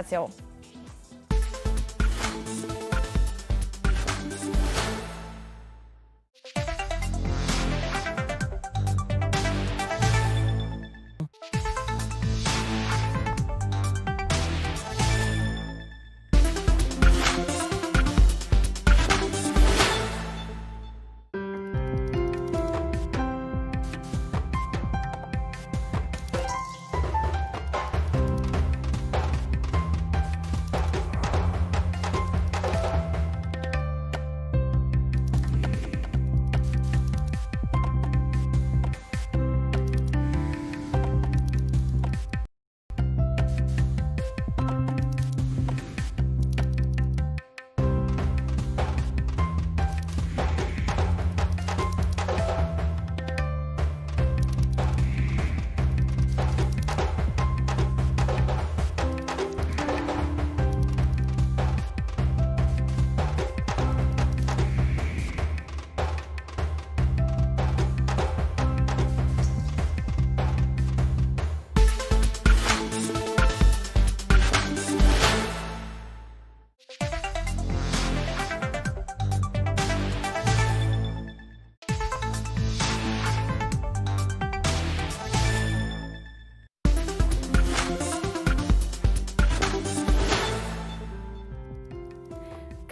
Grazie a.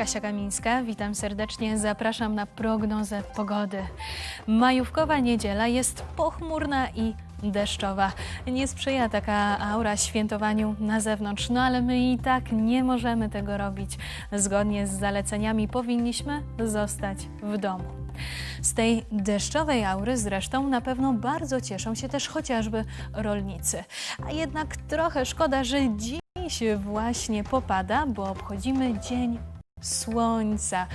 Kasia Kamińska, witam serdecznie. Zapraszam na prognozę pogody. Majówkowa niedziela jest pochmurna i deszczowa. Nie sprzyja taka aura świętowaniu na zewnątrz, no ale my i tak nie możemy tego robić. Zgodnie z zaleceniami powinniśmy zostać w domu. Z tej deszczowej aury zresztą na pewno bardzo cieszą się też chociażby rolnicy. A jednak trochę szkoda, że dziś właśnie popada, bo obchodzimy Dzień Słońca.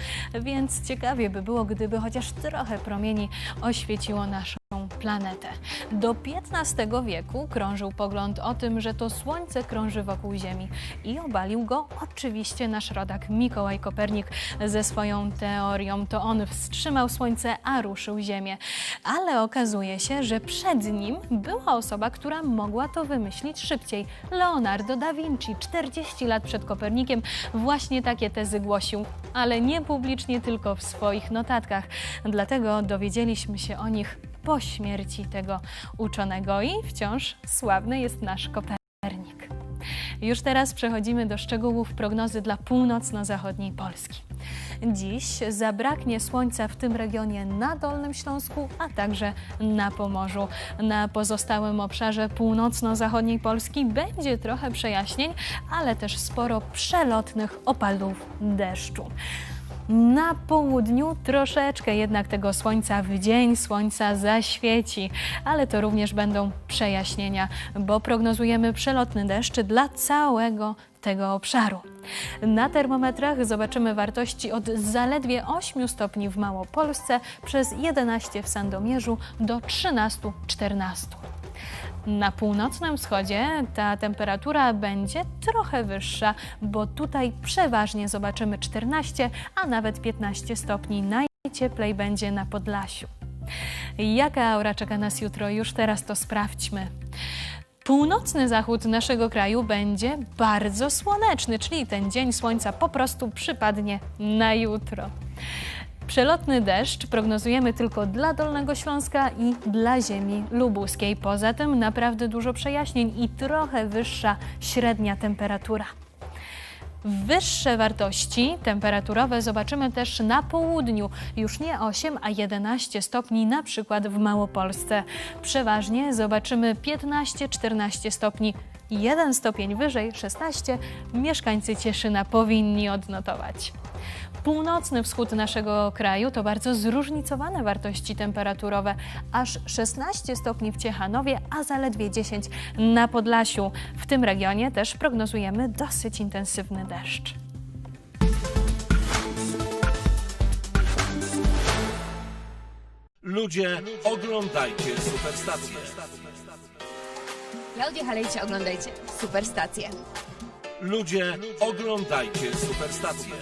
Więc ciekawie by było, gdyby chociaż trochę promieni oświeciło naszą planetę. Do XV wieku krążył pogląd o tym, że to Słońce krąży wokół Ziemi i obalił go oczywiście nasz rodak Mikołaj Kopernik ze swoją teorią. To on wstrzymał Słońce, a ruszył Ziemię. Ale okazuje się, że przed nim była osoba, która mogła to wymyślić szybciej. Leonardo da Vinci, 40 lat przed Kopernikiem, właśnie takie tezy głosił, ale nie publicznie, tylko w swoich notatkach. Dlatego dowiedzieliśmy się o nich po śmierci tego uczonego i wciąż sławny jest nasz Kopernik. Już teraz przechodzimy do szczegółów prognozy dla północno-zachodniej Polski. Dziś zabraknie słońca w tym regionie na Dolnym Śląsku, a także na Pomorzu. Na pozostałym obszarze północno-zachodniej Polski będzie trochę przejaśnień, ale też sporo przelotnych opadów deszczu. Na południu troszeczkę jednak tego słońca w dzień słońca zaświeci, ale to również będą przejaśnienia, bo prognozujemy przelotny deszcz dla całego tego obszaru. Na termometrach zobaczymy wartości od zaledwie 8 stopni w Małopolsce przez 11 w Sandomierzu do 13-14. Na północnym wschodzie ta temperatura będzie trochę wyższa, bo tutaj przeważnie zobaczymy 14, a nawet 15 stopni. Najcieplej będzie na Podlasiu. Jaka aura czeka nas jutro? Już teraz to sprawdźmy. Północny zachód naszego kraju będzie bardzo słoneczny, czyli ten dzień słońca po prostu przypadnie na jutro. Przelotny deszcz prognozujemy tylko dla Dolnego Śląska i dla ziemi lubuskiej. Poza tym naprawdę dużo przejaśnień i trochę wyższa średnia temperatura. Wyższe wartości temperaturowe zobaczymy też na południu. Już nie 8, a 11 stopni, na przykład w Małopolsce. Przeważnie zobaczymy 15-14 stopni. Jeden stopień wyżej, 16, mieszkańcy Cieszyna powinni odnotować. Północny wschód naszego kraju to bardzo zróżnicowane wartości temperaturowe. Aż 16 stopni w Ciechanowie, a zaledwie 10 na Podlasiu. W tym regionie też prognozujemy dosyć intensywny deszcz. Ludzie, oglądajcie superstację. Klaudia Halejcie, oglądajcie Superstację. Ludzie, oglądajcie superstację.